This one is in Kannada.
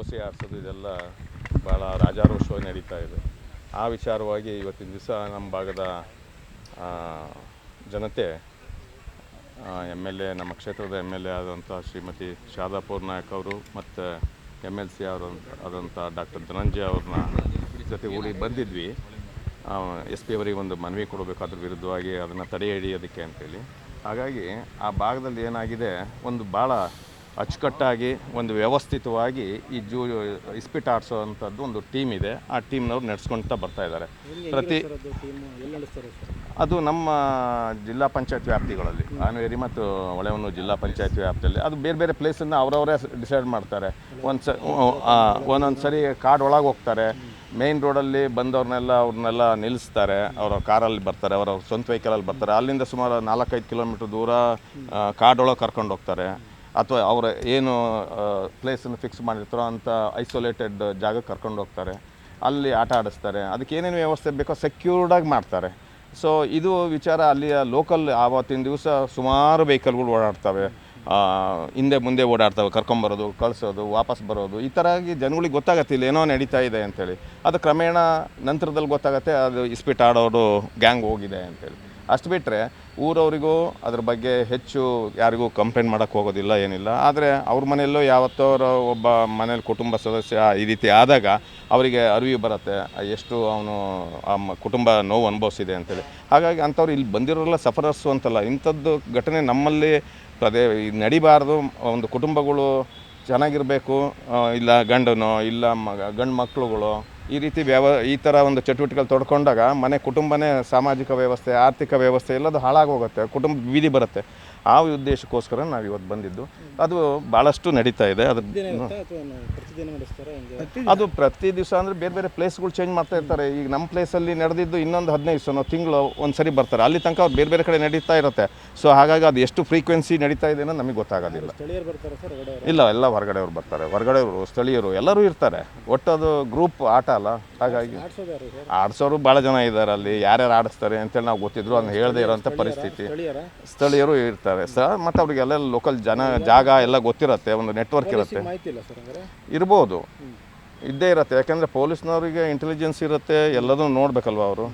ಓಸಿ ಆರಿಸೋದು ಇದೆಲ್ಲ ಭಾಳ ರಾಜಾರೋಷವಾಗಿ ನಡೀತಾ ಇದೆ. ಆ ವಿಚಾರವಾಗಿ ಇವತ್ತಿನ ದಿವಸ ನಮ್ಮ ಭಾಗದ ಜನತೆ ಎಂ ಎಲ್ ಎ, ನಮ್ಮ ಕ್ಷೇತ್ರದ ಎಂ ಎಲ್ ಎ ಆದಂಥ ಶ್ರೀಮತಿ ಶಾದಾ ನಾಯಕ್ ಅವರು ಮತ್ತು ಎಂ ಎಲ್ ಸಿ ಅವರು ಆದಂಥ ಡಾಕ್ಟರ್ ಧನಂಜಯ ಅವ್ರನ್ನ ಜೊತೆ ಊರಿಗೆ ಬಂದಿದ್ವಿ. ಎಸ್ ಪಿ ಅವರಿಗೆ ಒಂದು ಮನವಿ ಕೊಡಬೇಕು ಅದ್ರ ವಿರುದ್ಧವಾಗಿ ಅದನ್ನು ತಡೆ ಹಿಡಿಯೋದಕ್ಕೆ ಅಂತೇಳಿ. ಹಾಗಾಗಿ ಆ ಭಾಗದಲ್ಲಿ ಏನಾಗಿದೆ, ಒಂದು ಭಾಳ ಅಚ್ಚುಕಟ್ಟಾಗಿ ಒಂದು ವ್ಯವಸ್ಥಿತವಾಗಿ ಈ ಜೂ ಇಸ್ಪಿಟ್ ಆಡಿಸೋವಂಥದ್ದು ಒಂದು ಟೀಮ್ ಇದೆ. ಆ ಟೀಮ್ನವ್ರು ನಡೆಸ್ಕೊಳ್ತಾ ಬರ್ತಾ ಇದ್ದಾರೆ. ಪ್ರತಿ ಅದು ನಮ್ಮ ಜಿಲ್ಲಾ ಪಂಚಾಯತ್ ವ್ಯಾಪ್ತಿಗಳಲ್ಲಿ. ಆನವೇರಿ ಮತ್ತು ಹೊಳೆಹೊನ್ನೂರು ಜಿಲ್ಲಾ ಪಂಚಾಯತ್ ವ್ಯಾಪ್ತಿಯಲ್ಲಿ. ಅದು ಬೇರೆ ಬೇರೆ ಪ್ಲೇಸನ್ನು ಅವರವರೇ ಡಿಸೈಡ್ ಮಾಡ್ತಾರೆ. ಒಂದು ಸ ಒಂದೊಂದು ಸರಿ ಕಾಡು ಒಳಗೆ ಹೋಗ್ತಾರೆ. ಮೇಯ್ನ್ ರೋಡಲ್ಲಿ ಬಂದವ್ರನ್ನೆಲ್ಲ ಅವ್ರನ್ನೆಲ್ಲ ನಿಲ್ಲಿಸ್ತಾರೆ ಅವರ ಕಾರಲ್ಲಿ ಬರ್ತಾರೆ ಅವರ ಸ್ವಂತ ವೆಹಿಕಲಲ್ಲಿ ಬರ್ತಾರೆ. ಅಲ್ಲಿಂದ ಸುಮಾರು ನಾಲ್ಕೈದು ಕಿಲೋಮೀಟ್ರ್ ದೂರ ಕಾಡೊಳಗೆ ಕರ್ಕೊಂಡು ಹೋಗ್ತಾರೆ. ಅಥವಾ ಅವರ ಏನು ಪ್ಲೇಸನ್ನು ಫಿಕ್ಸ್ ಮಾಡಿರ್ತಾರೋ ಅಂಥ ಐಸೋಲೇಟೆಡ್ ಜಾಗಕ್ಕೆ ಕರ್ಕೊಂಡು ಹೋಗ್ತಾರೆ. ಅಲ್ಲಿ ಆಟ ಆಡಿಸ್ತಾರೆ. ಅದಕ್ಕೆ ಏನೇನು ವ್ಯವಸ್ಥೆ ಬೇಕೋ ಸೆಕ್ಯೂರ್ಡಾಗಿ ಮಾಡ್ತಾರೆ. ಸೊ ಇದು ವಿಚಾರ ಅಲ್ಲಿಯ ಲೋಕಲ್ ಆವತ್ತಿನ ದಿವಸ ಸುಮಾರು ವೆಹಿಕಲ್ಗಳು ಓಡಾಡ್ತವೆ. ಹಿಂದೆ ಮುಂದೆ ಓಡಾಡ್ತವೆ. ಕರ್ಕೊಂಬರೋದು ಕಳಿಸೋದು, ವಾಪಸ್ ಬರೋದು. ಈ ಥರ ಆಗಿ ಜನಗಳಿಗೆ ಗೊತ್ತಾಗತ್ತೆ ಇಲ್ಲಿ ಏನೋ ನಡೀತಾ ಇದೆ ಅಂತೇಳಿ. ಅದು ಕ್ರಮೇಣ ನಂತರದಲ್ಲಿ ಗೊತ್ತಾಗತ್ತೆ, ಅದು ಇಸ್ಪಿಟ್ ಆಡೋರು ಗ್ಯಾಂಗ್ ಹೋಗಿದೆ ಅಂತೇಳಿ. ಅಷ್ಟು ಬಿಟ್ಟರೆ ಊರವರಿಗೂ ಅದ್ರ ಬಗ್ಗೆ ಹೆಚ್ಚು ಯಾರಿಗೂ ಕಂಪ್ಲೇಂಟ್ ಮಾಡೋಕ್ಕೆ ಹೋಗೋದಿಲ್ಲ, ಏನಿಲ್ಲ. ಆದರೆ ಅವ್ರ ಮನೆಯಲ್ಲೂ ಯಾವತ್ತೋ ಒಬ್ಬ ಮನೇಲಿ ಕುಟುಂಬ ಸದಸ್ಯ ಈ ರೀತಿ ಆದಾಗ ಅವರಿಗೆ ಅರಿವು ಬರುತ್ತೆ, ಎಷ್ಟು ಅವನು ಆ ಕುಟುಂಬ ನೋವು ಅನುಭವಿಸಿದೆ ಅಂತೇಳಿ. ಹಾಗಾಗಿ ಅಂಥವ್ರು ಇಲ್ಲಿ ಬಂದಿರೋರೆಲ್ಲ ಸಫರರ್ಸು ಅಂತಲ್ಲ, ಇಂಥದ್ದು ಘಟನೆ ನಮ್ಮಲ್ಲಿ ಪ್ರದೇ ನಡಿಬಾರ್ದು, ಒಂದು ಕುಟುಂಬಗಳು ಚೆನ್ನಾಗಿರಬೇಕು ಇಲ್ಲ ಗಂಡನೋ, ಇಲ್ಲ ಮಗ ಗಂಡು ಮಕ್ಕಳುಗಳು ಈ ರೀತಿ ವ್ಯವ ಈ ಥರ ಒಂದು ಚಟುವಟಿಕೆಗಳು ತೊಡ್ಕೊಂಡಾಗ ಮನೆ ಕುಟುಂಬನೇ ಸಾಮಾಜಿಕ ವ್ಯವಸ್ಥೆ ಆರ್ಥಿಕ ವ್ಯವಸ್ಥೆ ಎಲ್ಲದು ಹಾಳಾಗೋಗುತ್ತೆ ಕುಟುಂಬ ಬೀದಿ ಬರುತ್ತೆ. ಆ ಉದ್ದೇಶಕ್ಕೋಸ್ಕರ ನಾವು ಇವತ್ತು ಬಂದಿದ್ದು. ಅದು ಭಾಳಷ್ಟು ನಡೀತಾ ಇದೆ. ಅದು ಅದು ಪ್ರತಿ ದಿವಸ ಅಂದರೆ ಬೇರೆ ಬೇರೆ ಪ್ಲೇಸ್ಗಳು ಚೇಂಜ್ ಮಾಡ್ತಾ ಇರ್ತಾರೆ. ಈಗ ನಮ್ಮ ಪ್ಲೇಸಲ್ಲಿ ನಡೆದಿದ್ದು ಇನ್ನೊಂದು ಹದಿನೈದು ಸಲ ತಿಂಗಳು ಒಂದು ಸರಿ ಬರ್ತಾರೆ. ಅಲ್ಲಿ ತನಕ ಅವ್ರು ಬೇರೆ ಬೇರೆ ಕಡೆ ನಡೀತಾ ಇರುತ್ತೆ. ಸೊ ಹಾಗಾಗಿ ಅದು ಎಷ್ಟು ಫ್ರೀಕ್ವೆನ್ಸಿ ನಡೀತಾ ಇದೆ ಅನ್ನೋದು ನಮಗೆ ಗೊತ್ತಾಗೋದಿಲ್ಲ. ಇಲ್ಲ ಎಲ್ಲ ಹೊರಗಡೆಯವ್ರು ಬರ್ತಾರೆ. ಹೊರಗಡೆಯವರು ಸ್ಥಳೀಯರು ಎಲ್ಲರೂ ಇರ್ತಾರೆ. ಒಟ್ಟು ಅದು ಗ್ರೂಪ್ ಆಟ ಅಲ್ಲ ಹಾಗಾಗಿ ಆಡ್ಸೋರು ಭಾಳ ಜನ ಇದ್ದಾರೆ ಅಲ್ಲಿ. ಯಾರ್ಯಾರು ಆಡಿಸ್ತಾರೆ ಅಂತೇಳಿ ನಾವು ಗೊತ್ತಿದ್ರು. ಅದನ್ನ ಹೇಳದೇ ಇರೋಂಥ ಪರಿಸ್ಥಿತಿ. ಸ್ಥಳೀಯರ? ಇರ್ತಾರೆ. ಸರ್ ಮತ್ತು ಅವ್ರಿಗೆಲ್ಲ ಲೋಕಲ್ ಜನ ಜಾಗ ಎಲ್ಲ ಗೊತ್ತಿರುತ್ತೆ. ಒಂದು ನೆಟ್ವರ್ಕ್ ಇರುತ್ತೆ. ಇರ್ಬೋದು. ಇದ್ದೇ ಇರುತ್ತೆ. ಯಾಕೆಂದರೆ ಪೊಲೀಸ್ನವರಿಗೆ ಇಂಟೆಲಿಜೆನ್ಸ್ ಇರುತ್ತೆ. ಎಲ್ಲದನ್ನು ನೋಡಬೇಕಲ್ವ ಅವರು?